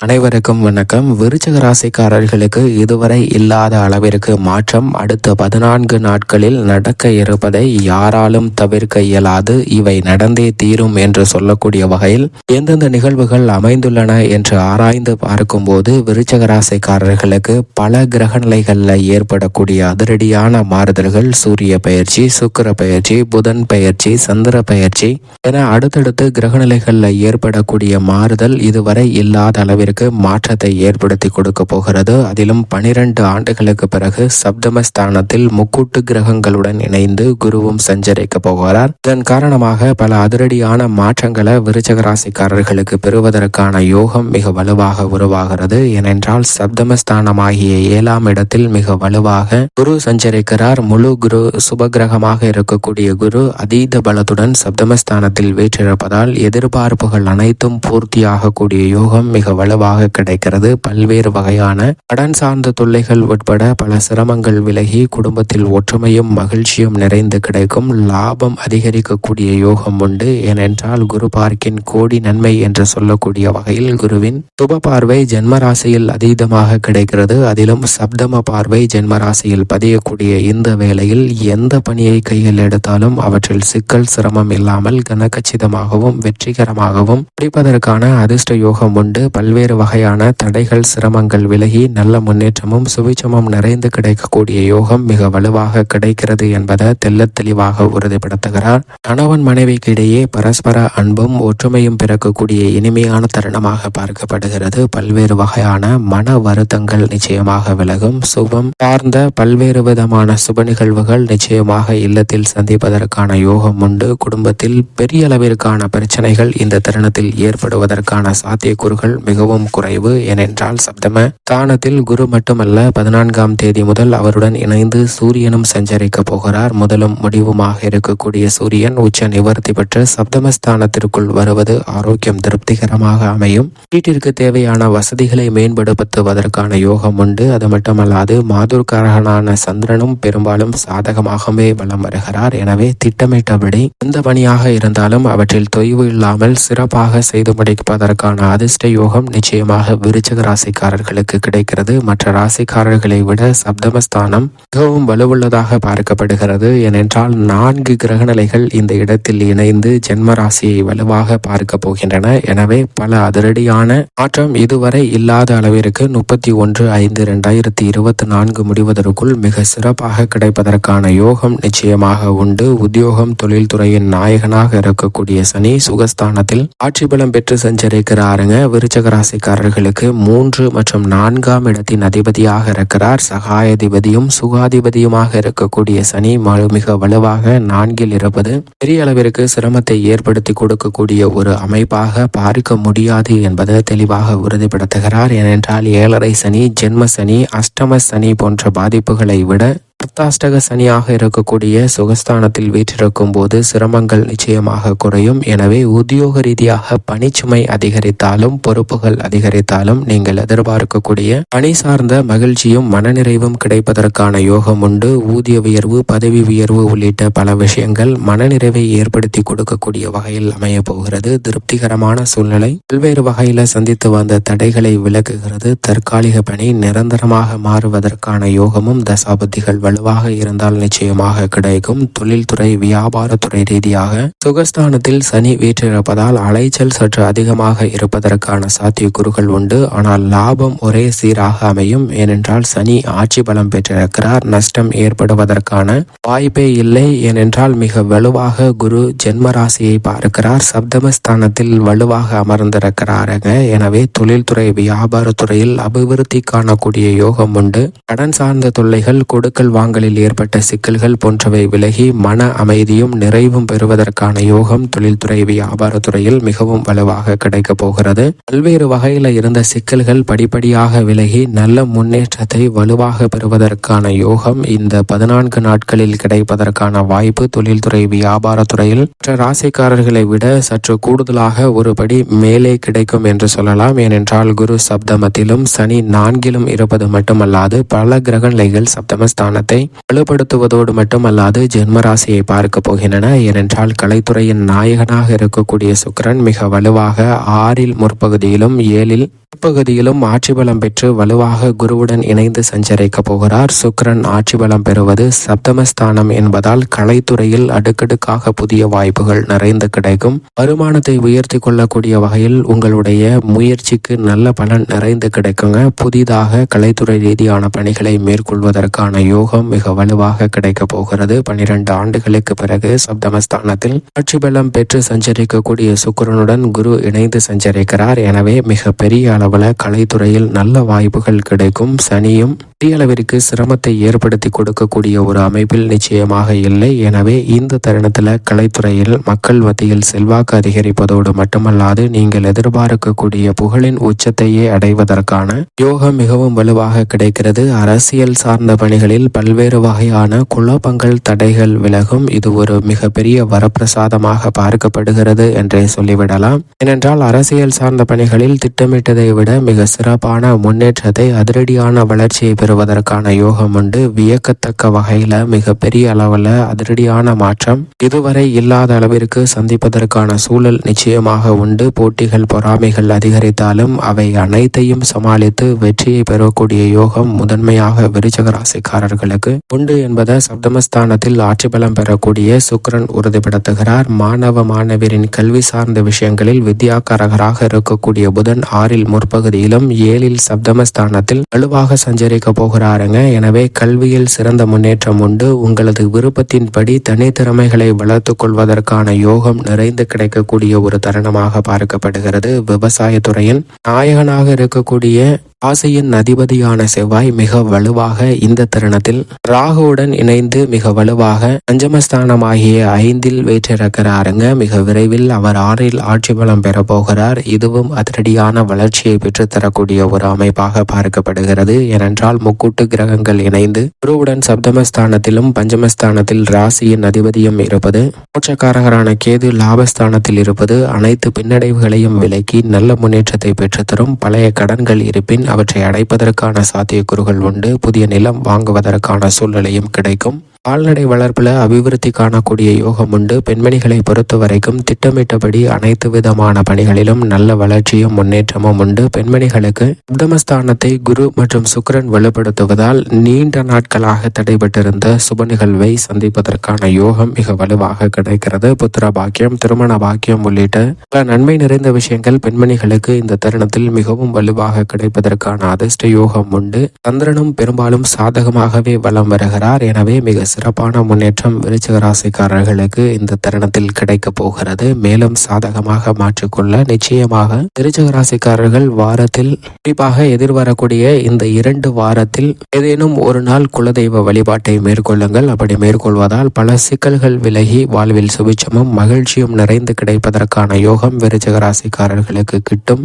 அனைவருக்கும் வணக்கம். விருச்சக ராசிக்காரர்களுக்கு இதுவரை இல்லாத அளவிற்கு மாற்றம் அடுத்த பதினான்கு நாட்களில் நடக்க இருப்பதை யாராலும் தவிர்க்க இயலாது. இவை நடந்தே தீரும் என்று சொல்லக்கூடிய வகையில் எந்தெந்த நிகழ்வுகள் அமைந்துள்ளன என்று ஆராய்ந்து பார்க்கும்போது விருச்சக ராசிக்காரர்களுக்கு பல கிரகநிலைகளில் ஏற்படக்கூடிய அதிரடியான மாறுதல்கள் சூரிய பயிற்சி சுக்கிர பயிற்சி புதன் பயிற்சி சந்திர பயிற்சி என அடுத்தடுத்து கிரகநிலைகளில் ஏற்படக்கூடிய மாறுதல் இதுவரை இல்லாத அளவிற்கு மாற்றத்தை ஏற்படுத்தி கொடுக்க போகிறது. அதிலும் பனிரெண்டு ஆண்டுகளுக்கு பிறகு சப்தமஸ்தானத்தில் முக்கூட்டு கிரகங்களுடன் இணைந்து குருவும் சஞ்சரிக்க போகிறார். இதன் காரணமாக பல அதிரடியான மாற்றங்களை விருச்சக ராசிக்காரர்களுக்கு பெறுவதற்கான யோகம் மிக வலுவாக உருவாகிறது. ஏனென்றால் சப்தமஸ்தானமாகிய ஏழாம் இடத்தில் மிக வலுவாக குரு சஞ்சரிக்கிறார். முழு குரு சுபகிரகமாக இருக்கக்கூடிய குரு அதீத பலத்துடன் சப்தமஸ்தானத்தில் வீற்றிருப்பதால் எதிர்பார்ப்புகள் அனைத்தும் பூர்த்தியாகக்கூடிய யோகம் மிக வலுவாக கிடைக்கிறது. பல்வேறு வகையான கடன் சார்ந்த தொல்லைகள் உட்பட பல சிரமங்கள் விலகி குடும்பத்தில் ஒற்றுமையும் மகிழ்ச்சியும் நிறைந்து கிடைக்கும். லாபம் அதிகரிக்கக்கூடிய யோகம் உண்டு. ஏனென்றால் குரு பார்க்கின் கோடி நன்மை என்று சொல்லக்கூடிய வகையில் குருவின் சுப பார்வை ஜென்மராசியில் அதீதமாக கிடைக்கிறது. அதிலும் சப்தம பார்வை ஜென்மராசியில் பதியக்கூடிய இந்த வேளையில் எந்த பணியை கையில் எடுத்தாலும் அவற்றில் சிக்கல் சிரமம் இல்லாமல் கனகச்சிதமாகவும் வெற்றிகரமாகவும் முடிப்பதற்கான அதிர்ஷ்ட யோகம் உண்டு. பல்வேறு வகையான தடைகள் சிரமங்கள் விலகி நல்ல முன்னேற்றமும் சுவிச்சமும் நிறைந்து கிடைக்கக்கூடிய யோகம் மிக வலுவாக கிடைக்கிறது என்பதை தெள்ளத்தெளிவாக உறுதிப்படுத்துகிறார். கணவன் மனைவிக்கு இடையே பரஸ்பர அன்பும் ஒற்றுமையும் பிறக்கக்கூடிய இனிமையான தருணமாக பார்க்கப்படுகிறது. பல்வேறு வகையான மன வருத்தங்கள் நிச்சயமாக விலகும். சுபம் சார்ந்த பல்வேறு விதமான சுப நிகழ்வுகள் நிச்சயமாக இல்லத்தில் சந்திப்பதற்கான யோகம் உண்டு. குடும்பத்தில் பெரிய அளவிற்கான பிரச்சனைகள் இந்த தருணத்தில் ஏற்படுவதற்கான சாத்தியக்கூறுகள் மிகவும் மிகவும் குறைவு. ஏனென்றால் சப்தம தானத்தில் குரு மட்டுமல்ல பதினான்காம் தேதி முதல் அவருடன் இணைந்து சூரியனும் சஞ்சரிக்க போகிறார். முதலும் முடிவுமாக இருக்கக்கூடிய சூரியன் உச்ச நிவர்த்தி பெற்று சப்தமஸ்தானத்திற்குள் வருவது ஆரோக்கியம் திருப்திகரமாக அமையும். வீட்டிற்கு தேவையான வசதிகளை மேம்படுத்துவதற்கான யோகம் உண்டு. அது மட்டுமல்லாது மாதுர்காரகனான சந்திரனும் பெரும்பாலும் சாதகமாகவே வலம் வருகிறார். எனவே திட்டமிட்டபடி எந்த பணியாக இருந்தாலும் அவற்றில் தொய்வு இல்லாமல் சிறப்பாக செய்து முடிப்பதற்கான அதிர்ஷ்ட யோகம் நிச்சயம் நிச்சயமாக விருச்சக ராசிக்காரர்களுக்கு கிடைக்கிறது. மற்ற ராசிக்காரர்களை விட சப்தமஸ்தானம் மிகவும் வலுவுள்ளதாக பார்க்கப்படுகிறது. ஏனென்றால் நான்கு கிரகநிலைகள் இந்த இடத்தில் இணைந்து ஜென்ம ராசியை வலுவாக பார்க்க போகின்றன. எனவே பல அதிரடியான மாற்றம் இதுவரை இல்லாத அளவிற்கு முப்பத்தி ஒன்று ஐந்து இரண்டாயிரத்தி இருபத்தி நான்கு முடிவதற்குள் மிக சிறப்பாக கிடைப்பதற்கான யோகம் நிச்சயமாக உண்டு. உத்தியோகம் தொழில்துறையின் நாயகனாக இருக்கக்கூடிய சனி சுகஸ்தானத்தில் ஆட்சி பலம் பெற்று சஞ்சரிக்கிறாருங்க. விருச்சக ராசிக்காரர்களுக்கு மூன்று மற்றும் நான்காம் இடத்தின் அதிபதியாக இருக்கிறார். சகாயதிபதியும் சுகாதிபதியுமாக இருக்கக்கூடிய சனி மிக வலுவாக நான்கில் இருப்பது பெரிய அளவிற்கு சிரமத்தை ஏற்படுத்தி கொடுக்கக்கூடிய ஒரு அமைப்பாக பார்க்க முடியாது என்பது தெளிவாக உறுதிப்படுத்துகிறார். ஏனென்றால் ஏழரை சனி ஜென்ம சனி அஷ்டம சனி போன்ற பாதிப்புகளை விட அர்த்தாஷ்டக சனியாக இருக்கக்கூடிய சுகஸ்தானத்தில் வீற்றிருக்கும் போது சிரமங்கள் நிச்சயமாக குறையும். எனவே உத்தியோக ரீதியாக பணிச்சுமை அதிகரித்தாலும் பொறுப்புகள் அதிகரித்தாலும் நீங்கள் எதிர்பார்க்கக்கூடிய பணி சார்ந்த மகிழ்ச்சியும் மனநிறைவும் கிடைப்பதற்கான யோகம் உண்டு. ஊதிய உயர்வு பதவி உயர்வு உள்ளிட்ட பல விஷயங்கள் மனநிறைவை ஏற்படுத்தி கொடுக்கக்கூடிய வகையில் அமைய போகிறது. திருப்திகரமான சூழ்நிலை. பல்வேறு வகையில சந்தித்து வந்த தடைகளை விலக்குகிறது. தற்காலிக பணி நிரந்தரமாக மாறுவதற்கான யோகமும் தசாபதிகள் வலுவாக இருந்தால் நிச்சயமாக கிடைக்கும். தொழில்துறை வியாபாரத்துறை ரீதியாக சுகஸ்தானத்தில் சனி வீற்றிருப்பதால் அலைச்சல் சற்று அதிகமாக இருப்பதற்கான சாத்தியக்கூறுகள் உண்டு. ஆனால் லாபம் ஒரே சீராக அமையும். ஏனென்றால் சனி ஆட்சி பலம் பெற்றிருக்கிறார். நஷ்டம் ஏற்படுவதற்கான வாய்ப்பே இல்லை. ஏனென்றால் மிக வலுவாக குரு ஜென்மராசியை பார்க்கிறார். சப்தமஸ்தானத்தில் வலுவாக அமர்ந்திருக்கிறாருங்க எனவே தொழில்துறை வியாபாரத்துறையில் அபிவிருத்தி காணக்கூடிய யோகம் உண்டு. கடன் சார்ந்த தொல்லைகள் கொடுக்கல் வாங்கலில் ஏற்பட்ட சிக்கல்கள் போன்றவை விலகி மன அமைதியும் நிறைவும் பெறுவதற்கான யோகம் தொழில்துறை வியாபாரத்துறையில் மிகவும் வலுவாக கிடைக்கப் போகிறது. பல்வேறு வகையில் இருந்த சிக்கல்கள் படிப்படியாக விலகி நல்ல முன்னேற்றத்தை வலுவாக பெறுவதற்கான யோகம் இந்த பதினான்கு நாட்களில் கிடைப்பதற்கான வாய்ப்பு தொழில்துறை வியாபாரத்துறையில். மற்ற ராசிக்காரர்களை விட சற்று கூடுதலாக ஒருபடி மேலே கிடைக்கும் என்று சொல்லலாம். ஏனென்றால் குரு சப்தமத்திலும் சனி நான்கிலும் இருப்பது மட்டுமல்லாது பல கிரகநிலைகள் சப்தமஸ்தானத்தை வலுப்படுத்துவதோடு மட்டுமல்லாது ஜென்ம ராசியை பார்க்க போகின்றன. ஏனென்றால் கலைத்துறையின் நாயகனாக இருக்கக்கூடிய சுக்கிரன் மிக வலுவாக ஆறில் முற்பகுதியிலும் ஏழில் பகுதியிலும் ஆட்சி பலம் பெற்று வலுவாக குருவுடன் இணைந்து சஞ்சரிக்க போகிறார். சுக்ரன் ஆட்சி பலம் பெறுவது சப்தமஸ்தானம் என்பதால் கலைத்துறையில் அடுக்கடுக்காக புதிய வாய்ப்புகள் நிறைந்து கிடைக்கும். வருமானத்தை உயர்த்தி கொள்ளக்கூடிய வகையில் உங்களுடைய முயற்சிக்கு நல்ல பலன் நிறைந்து கிடைக்குங்க. புதிதாக கலைத்துறை ரீதியான பணிகளை மேற்கொள்வதற்கான யோகம் மிக வலுவாக கிடைக்க போகிறது. பனிரெண்டு ஆண்டுகளுக்கு பிறகு சப்தமஸ்தானத்தில் ஆட்சி பலம் பெற்று சஞ்சரிக்கக்கூடிய சுக்கரனுடன் குரு இணைந்து சஞ்சரிக்கிறார். எனவே மிக பெரிய அளவில் கலைத்துறையில் நல்ல வாய்ப்புகள் கிடைக்கும். சனியும் பெரிய அளவிற்கு சிரமத்தை ஏற்படுத்தி கொடுக்கக்கூடிய ஒரு அமைப்பில் நிச்சயமாக இல்லை. எனவே இந்த தருணத்தில் கலைத்துறையில் மக்கள் மத்தியில் செல்வாக்கு அதிகரிப்பதோடு மட்டுமல்லாது நீங்கள் எதிர்பார்க்கக்கூடிய புகழின் உச்சத்தையே அடைவதற்கான யோகம் மிகவும் வலுவாக கிடைக்கிறது. அரசியல் சார்ந்த பணிகளில் பல்வேறு வகையான குழப்பங்கள் தடைகள் விலகும். இது ஒரு மிகப்பெரிய வரப்பிரசாதமாக பார்க்கப்படுகிறது என்றே சொல்லிவிடலாம். ஏனென்றால் அரசியல் சார்ந்த பணிகளில் திட்டமிட்டதை விட மிக சிறப்பான முன்னேற்றத்தை அதிரடியான வளர்ச்சியை பெறுவதற்கான யோகம் உண்டு. வியக்கத்தக்க வகையில மிக பெரிய அளவில் அதிரடியான மாற்றம். இதுவரை இல்லாத அளவிற்கு சந்திப்பதற்கான சூழல் நிச்சயமாக உண்டு. போட்டிகள் பொறாமைகள் அதிகரித்தாலும் அவை அனைத்தையும் சமாளித்து வெற்றியை பெறக்கூடிய யோகம் முதன்மையாக விருச்சக ராசிக்காரர்களுக்கு உண்டு என்பதை சப்தமஸ்தானத்தில் ஆட்சி பலம் பெறக்கூடிய சுக்ரன் உறுதிப்படுத்துகிறார். மாணவ மாணவியரின் கல்வி சார்ந்த விஷயங்களில் வித்யாகாரகராக இருக்கக்கூடிய புதன் ஆறில் முற்பகுதியிலும் ஏழில் சப்தமஸ்தானத்தில் வலுவாக சஞ்சரிக்க போகிறாருங்க. எனவே கல்வியில் சிறந்த முன்னேற்றம் உண்டு. உங்களது விருப்பத்தின்படி தனித்திறமைகளை வளர்த்துக் கொள்வதற்கான யோகம் நிறைந்து கிடைக்கக்கூடிய ஒரு தருணமாக பார்க்கப்படுகிறது. விவசாயத்துறையின் நாயகனாக இருக்கக்கூடிய ராசியின் அதிபதியான செவ்வாய் மிக வலுவாக இந்த தருணத்தில் ராகுவுடன் இணைந்து மிக வலுவாக பஞ்சமஸ்தானமாகிய ஐந்தில் வேற்றிருக்கிறாருங்க மிக விரைவில் அவர் ஆறில் ஆட்சி பலம் பெற போகிறார். இதுவும் அதிரடியான வளர்ச்சியை பெற்றுத்தரக்கூடிய ஒரு அமைப்பாக பார்க்கப்படுகிறது. ஏனென்றால் முக்கூட்டு கிரகங்கள் இணைந்து குருவுடன் சப்தமஸ்தானத்திலும் பஞ்சமஸ்தானத்தில் ராசியின் அதிபதியும் இருப்பது மோட்சக்காரகரான கேது லாபஸ்தானத்தில் இருப்பது அனைத்து பின்னடைவுகளையும் விலக்கி நல்ல முன்னேற்றத்தை பெற்றுத்தரும் பழைய கடன்கள் இருப்பின் அவற்றை அடைப்பதற்கான சாத்தியக்கூறுகள் உண்டு. புதிய நிலம் வாங்குவதற்கான சூழ்நிலையும் கிடைக்கும். கால்நடை வளர்ப்பில் அபிவிருத்தி காணக்கூடிய யோகம் உண்டு. பெண்மணிகளை பொறுத்த வரைக்கும் திட்டமிட்டபடி அனைத்து விதமான பணிகளிலும் நல்ல வளர்ச்சியும் முன்னேற்றமும் உண்டு. பெண்மணிகளுக்கு உத்தமஸ்தானத்தை குரு மற்றும் சுக்கரன் வலுப்படுத்துவதால் நீண்ட நாட்களாக தடைபட்டிருந்த சுப நிகழ்வை சந்திப்பதற்கான யோகம் மிக வலுவாக கிடைக்கிறது. புத்திர பாக்கியம் திருமண பாக்கியம் உள்ளிட்ட பல நன்மை நிறைந்த விஷயங்கள் பெண்மணிகளுக்கு இந்த தருணத்தில் மிகவும் வலுவாக கிடைப்பதற்கான அதிர்ஷ்ட யோகம் உண்டு. சந்திரனும் பெரும்பாலும் சாதகமாகவே வலம் வருகிறார். எனவே மிக சிறப்பான முன்னேற்றம் விருச்சிக ராசிக்காரர்களுக்கு இந்த தருணத்தில் கிடைக்க போகிறது. மேலும் சாதகமாக மாற்றிக்கொள்ள நிச்சயமாக விருச்சிக ராசிக்காரர்கள் வாரத்தில் குறிப்பாக எதிர்வரக்கூடிய இந்த இரண்டு வாரத்தில் ஏதேனும் ஒரு நாள் குலதெய்வ வழிபாட்டை மேற்கொள்ளுங்கள். அப்படி மேற்கொள்வதால் பல சிக்கல்கள் விலகி வாழ்வில் சுபிச்சமும் மகிழ்ச்சியும் நிறைந்து கிடைப்பதற்கான யோகம் விருச்சிக ராசிக்காரர்களுக்கு கிட்டும்.